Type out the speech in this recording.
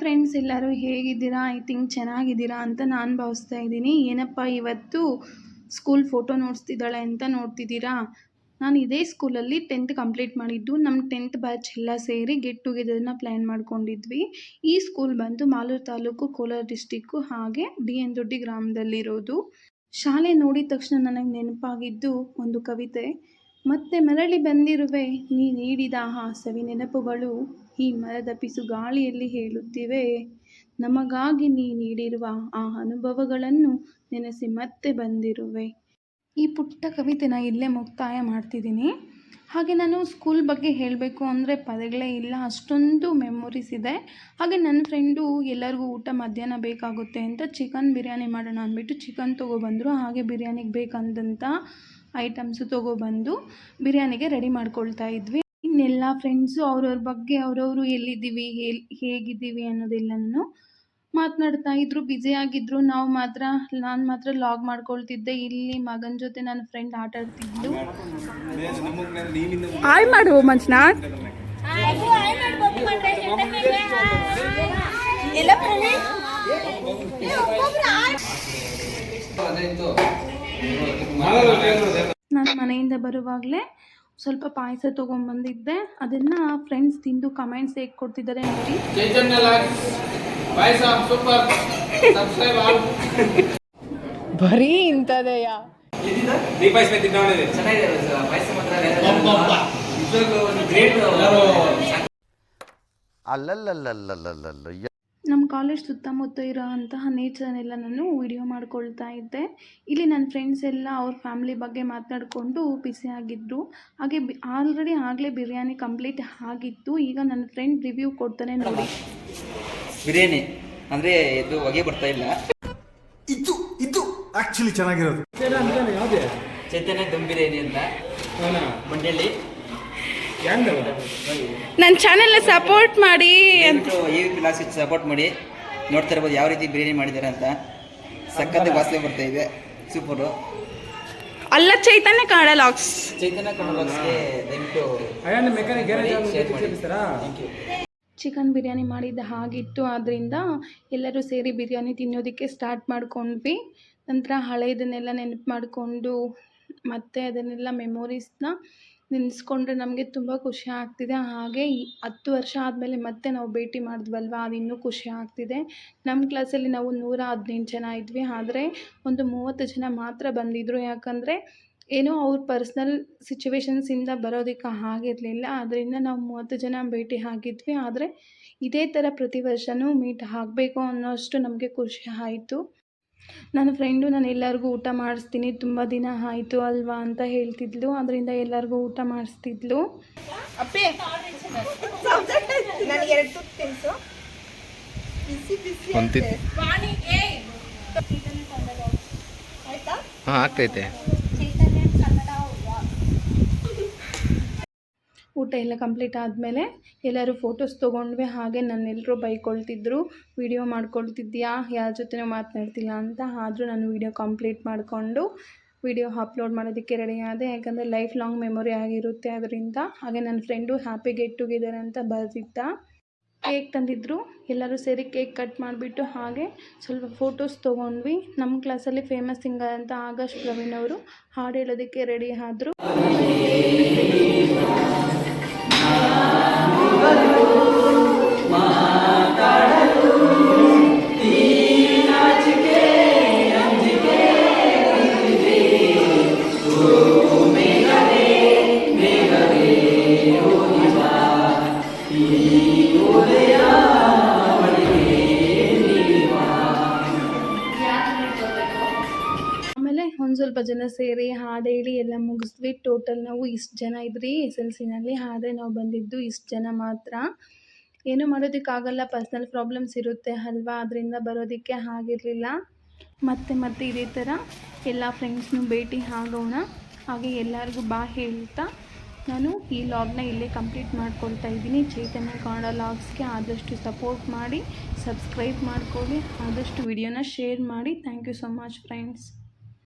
Friends ಎಲ್ಲರೂ ಹೇಗಿದ್ದೀರಾ? I think ಚೆನ್ನಾಗಿದ್ದೀರಾ ಅಂತ ನಾನು ಭಾವಿಸ್ತಾ ಇದ್ದೀನಿ. ಏನಪ್ಪ, ಇವತ್ತು ಸ್ಕೂಲ್ ಫೋಟೋ ನೋಡಿಸ್ತಿದ್ದಾಳೆ ಅಂತ ನೋಡ್ತಿದ್ದೀರಾ? ನಾನು ಇದೇ ಸ್ಕೂಲಲ್ಲಿ ಟೆಂತ್ ಕಂಪ್ಲೀಟ್ ಮಾಡಿದ್ದು. ನಮ್ಮ ಟೆಂತ್ ಬ್ಯಾಚ್ ಎಲ್ಲ ಸೇರಿ ಗೆಟ್ ಟುಗೆದರ್ನ ಪ್ಲ್ಯಾನ್ ಮಾಡ್ಕೊಂಡಿದ್ವಿ. ಈ ಸ್ಕೂಲ್ ಬಂದು ಮಾಲೂರು ತಾಲೂಕು ಕೋಲಾರ ಡಿಸ್ಟಿಕ್ಕು ಹಾಗೆ ಡಿ ಎನ್ ದೊಡ್ಡಿ ಗ್ರಾಮದಲ್ಲಿರೋದು. ಶಾಲೆ ನೋಡಿದ ತಕ್ಷಣ ನನಗೆ ನೆನಪಾಗಿದ್ದು ಒಂದು ಕವಿತೆ. ಮತ್ತೆ ಮರಳಿ ಬಂದಿರುವೆ, ನೀ ನೀಡಿದ ಆ ಸವಿ ನೆನಪುಗಳು ಈ ಮರದ ಪಿಸು ಗಾಳಿಯಲ್ಲಿ ಹೇಳುತ್ತಿವೆ. ನಮಗಾಗಿ ನೀ ನೀಡಿರುವ ಆ ಅನುಭವಗಳನ್ನು ನೆನೆಸಿ ಮತ್ತೆ ಬಂದಿರುವೆ. ಈ ಪುಟ್ಟ ಕವಿತೆನ ಇಲ್ಲೇ ಮುಕ್ತಾಯ ಮಾಡ್ತಿದ್ದೀನಿ. ಹಾಗೆ ನಾನು ಸ್ಕೂಲ್ ಬಗ್ಗೆ ಹೇಳಬೇಕು ಅಂದರೆ ಪದಗಳೇ ಇಲ್ಲ, ಅಷ್ಟೊಂದು ಮೆಮೊರೀಸ್ ಇದೆ. ಹಾಗೆ ನನ್ನ ಫ್ರೆಂಡು ಎಲ್ಲರಿಗೂ ಊಟ ಮಧ್ಯಾಹ್ನ ಬೇಕಾಗುತ್ತೆ ಅಂತ ಚಿಕನ್ ಬಿರಿಯಾನಿ ಮಾಡೋಣ ಅಂದ್ಬಿಟ್ಟು ಚಿಕನ್ ತೊಗೊಬಂದರು, ಹಾಗೆ ಬಿರಿಯಾನಿಗೆ ಬೇಕಂದಂಥ ಐಟಮ್ಸು ತೊಗೊಬಂದು ಬಿರಿಯಾನಿಗೆ ರೆಡಿ ಮಾಡ್ಕೊಳ್ತಾ ಇದ್ವಿ. ಇನ್ನೆಲ್ಲ ಫ್ರೆಂಡ್ಸು ಅವ್ರವ್ರ ಬಗ್ಗೆ ಅವರವರು ಎಲ್ಲಿದ್ದೀವಿ ಎಲ್ ಹೇಗಿದ್ದೀವಿ ಅನ್ನೋದೆಲ್ಲನೂ ಮಾತನಾಡ್ತಾ ಇದ್ರು. ಬಿಜಿ ಆಗಿದ್ರು. ನಾವು ಮಾತ್ರ ನಾನು ಮಾತ್ರ ಲಾಗ್ ಮಾಡ್ಕೊಳ್ತಿದ್ದೆ. ಇಲ್ಲಿ ಮಗನ ಜೊತೆ ನನ್ನ ಫ್ರೆಂಡ್ ಆಟ ಆಡ್ತಿದ್ಲು. ಹಾಯ್ ಮಾಡು ಮಂಜುನಾಥ್. ನಾನು ಮನೆಯಿಂದ ಬರುವಾಗಲೇ ಸ್ವಲ್ಪ ಪಾಯಸ ತೊಗೊಂಬಂದಿದ್ದೆ. ಅದನ್ನ ಫ್ರೆಂಡ್ಸ್ ತಿಂದು ಕಮೆಂಟ್ಸ್ ಹೇಗೆ ಕೊಡ್ತಿದ್ದಾರೆ ನೋಡಿ. ಬರೀ ಇಂಥದೆಯ? ಅಲ್ಲಲ್ಲಲ್ಲಲ್ಲಲ್ಲಲ್ಲಯ್ಯ ಅಲ್ಲಲ್ಲಲ್ಲಲ್ಲಲ್ಲಲ್ಲ ಕಾಲೇಜ್ ಸುತ್ತಮುತ್ತ ಇರೋವಂತಹ ನೇಚರ್ನೆಲ್ಲ ನಾನು ವಿಡಿಯೋ ಮಾಡ್ಕೊಳ್ತಾ ಇದ್ದೆ. ಇಲ್ಲಿ ನನ್ನ ಫ್ರೆಂಡ್ಸ್ ಎಲ್ಲ ಅವ್ರ ಫ್ಯಾಮಿಲಿ ಬಗ್ಗೆ ಮಾತನಾಡಿಕೊಂಡು ಬಿಸಿ ಆಗಿದ್ದರು ಹಾಗೆ ಬಿ ಆಲ್ರೆಡಿ ಆಗಲೇ ಬಿರಿಯಾನಿ ಕಂಪ್ಲೀಟ್ ಆಗಿತ್ತು. ಈಗ ನನ್ನ ಫ್ರೆಂಡ್ ರಿವ್ಯೂ ಕೊಡ್ತಾನೆ ನೋಡಿ. ಬಿರಿಯಾನಿ ಅಂದರೆ ಇದು ಹೊಗೆ ಬರ್ತಾ ಇಲ್ಲ. ಇದು ಇದು ಆಕ್ಚುಲಿ ಚೆನ್ನಾಗಿರೋದು. ಚೈತನ್ಯ ದಮ್ ಬಿರಿಯಾನಿ ಅಂತ. ಮಂಡ್ಯಲ್ಲಿ ನನ್ನ ಚಾನೆಲ್ನ ಸಪೋರ್ಟ್ ಮಾಡಿ ಅಂತ. ಈ ಸಪೋರ್ಟ್ ಮಾಡಿ. ನೋಡ್ತಾ ಇರ್ಬೋದು ಯಾವ ರೀತಿ ಬಿರಿಯಾನಿ ಮಾಡಿದ್ದಾರೆ ಅಂತ. ಸಖತ್ ವಾಸನೆ ಬರ್ತಾ ಇದೆ. ಸೂಪರು ಅಲ್ಲ ಚೈತನ್ಯ ಕನ್ನಡ ಲಾಕ್ಸ್ ಚೈತನ್ಯ ದಯವಿಟ್ಟು ಥ್ಯಾಂಕ್ ಯು ಚಿಕನ್ ಬಿರಿಯಾನಿ ಮಾಡಿದ್ದ ಹಾಗಿತ್ತು. ಆದ್ರಿಂದ ಎಲ್ಲರೂ ಸೇರಿ ಬಿರಿಯಾನಿ ತಿನ್ನೋದಕ್ಕೆ ಸ್ಟಾರ್ಟ್ ಮಾಡ್ಕೊಂಡ್ವಿ. ನಂತರ ಹಳೆಯದನ್ನೆಲ್ಲ ನೆನಪು ಮಾಡಿಕೊಂಡು ಮತ್ತೆ ಅದನ್ನೆಲ್ಲ ಮೆಮೊರೀಸ್ನ ನೆನೆಸ್ಕೊಂಡ್ರೆ ನಮಗೆ ತುಂಬ ಖುಷಿ ಆಗ್ತಿದೆ. ಹಾಗೆ ಈ ಹತ್ತು ವರ್ಷ ಆದಮೇಲೆ ಮತ್ತೆ ನಾವು ಭೇಟಿ ಮಾಡಿದ್ವಲ್ವ, ಅದು ಇನ್ನೂ ಖುಷಿ ಆಗ್ತಿದೆ. ನಮ್ಮ ಕ್ಲಾಸಲ್ಲಿ ನಾವು ನೂರ ಹದಿನೆಂಟು ಜನ ಇದ್ವಿ. ಆದರೆ ಒಂದು ಮೂವತ್ತು ಜನ ಮಾತ್ರ ಬಂದಿದ್ದರು ಯಾಕಂದರೆ ಏನೋ ಅವ್ರ ಪರ್ಸ್ನಲ್ ಸಿಚುವೇಶನ್ಸಿಂದ ಬರೋದಕ್ಕೆ ಆಗಿರಲಿಲ್ಲ. ಅದರಿಂದ ನಾವು ಮೂವತ್ತು ಜನ ಭೇಟಿ ಆಗಿದ್ವಿ. ಆದರೆ ಇದೇ ಥರ ಪ್ರತಿ ವರ್ಷವೂ ಮೀಟ್ ಆಗಬೇಕು ಅನ್ನೋಷ್ಟು ನಮಗೆ ಖುಷಿ ಆಯಿತು. ನನ್ನ ಫ್ರೆಂಡು ನಾನು ಎಲ್ಲರಿಗೂ ಊಟ ಮಾಡಿಸ್ತೀನಿ. ತುಂಬ ದಿನ ಆಯಿತು ಅಲ್ವಾ ಅಂತ ಹೇಳ್ತಿದ್ಲು. ಅದರಿಂದ ಎಲ್ಲರಿಗೂ ಊಟ ಮಾಡಿಸ್ತಿದ್ಲು. ಹಾಂ ಆಗ್ತೈತೆ. ಊಟ ಎಲ್ಲ ಕಂಪ್ಲೀಟ್ ಆದಮೇಲೆ ಎಲ್ಲರೂ ಫೋಟೋಸ್ ತೊಗೊಂಡ್ವಿ. ಹಾಗೆ ನನ್ನೆಲ್ಲರೂ ಬೈಕೊಳ್ತಿದ್ರು. ವಿಡಿಯೋ ಮಾಡ್ಕೊಳ್ತಿದ್ಯಾ? ಯಾರ ಜೊತೆನೂ ಮಾತನಾಡ್ತಿಲ್ಲ ಅಂತ. ಆದರೂ ನಾನು ವಿಡಿಯೋ ಕಂಪ್ಲೀಟ್ ಮಾಡಿಕೊಂಡು ವಿಡಿಯೋ ಅಪ್ಲೋಡ್ ಮಾಡೋದಕ್ಕೆ ರೆಡಿ ಆದೆ. ಯಾಕಂದರೆ ಲೈಫ್ ಲಾಂಗ್ ಮೆಮೊರಿ ಆಗಿರುತ್ತೆ ಅದರಿಂದ. ಹಾಗೆ ನನ್ನ ಫ್ರೆಂಡು ಹ್ಯಾಪಿ ಗೆಟ್ ಟುಗೆದರ್ ಅಂತ ಬರೆದಿದ್ದ. ಕೇಕ್ ತಂದಿದ್ದರು ಎಲ್ಲರೂ ಸೇರಿ ಕೇಕ್ ಕಟ್ ಮಾಡಿಬಿಟ್ಟು ಹಾಗೆ ಸ್ವಲ್ಪ ಫೋಟೋಸ್ ತೊಗೊಂಡ್ವಿ. ನಮ್ಮ ಕ್ಲಾಸಲ್ಲಿ ಫೇಮಸ್ ಸಿಂಗರ್ ಅಂತ ಆಗಸ್ಟ್ ಪ್ರವೀಣ್ ಅವರು ಹಾಡು ಹೇಳೋದಕ್ಕೆ ರೆಡಿ ಆದರು. ಜನ ಸೇರಿ ಹಾಡು ಹೇಳಿ ಎಲ್ಲ ಮುಗಿಸ್ವಿ ಟೋಟಲ್ ನಾವು ಇಷ್ಟು ಜನ ಇದ್ರಿ ಎಸ್ ಎಲ್ ಸಿನಲ್ಲಿ. ಆದರೆ ನಾವು ಬಂದಿದ್ದು ಇಷ್ಟು ಜನ ಮಾತ್ರ. ಏನೂ ಮಾಡೋದಕ್ಕಾಗಲ್ಲ ಪರ್ಸ್ನಲ್ ಪ್ರಾಬ್ಲಮ್ಸ್ ಇರುತ್ತೆ ಅಲ್ವಾ? ಅದರಿಂದ ಬರೋದಕ್ಕೆ ಆಗಿರಲಿಲ್ಲ. ಮತ್ತೆ ಮತ್ತೆ ಇದೇ ಥರ ಎಲ್ಲ ಫ್ರೆಂಡ್ಸ್ನು ಭೇಟಿ ಆಗೋಣ. ಹಾಗೆ ಎಲ್ಲರಿಗೂ ಬಾ ಹೇಳ್ತಾ ನಾನು ಈ ಲಾಗ್ನ ಇಲ್ಲೇ ಕಂಪ್ಲೀಟ್ ಮಾಡ್ಕೊಳ್ತಾ ಇದ್ದೀನಿ. ಚೈತನ್ಯ ಕನ್ನಡ ಲಾಗ್ಸ್ಗೆ ಆದಷ್ಟು ಸಪೋರ್ಟ್ ಮಾಡಿ ಸಬ್ಸ್ಕ್ರೈಬ್ ಮಾಡ್ಕೊಳ್ಳಿ, ಆದಷ್ಟು ವಿಡಿಯೋನ ಶೇರ್ ಮಾಡಿ. Thank you so much friends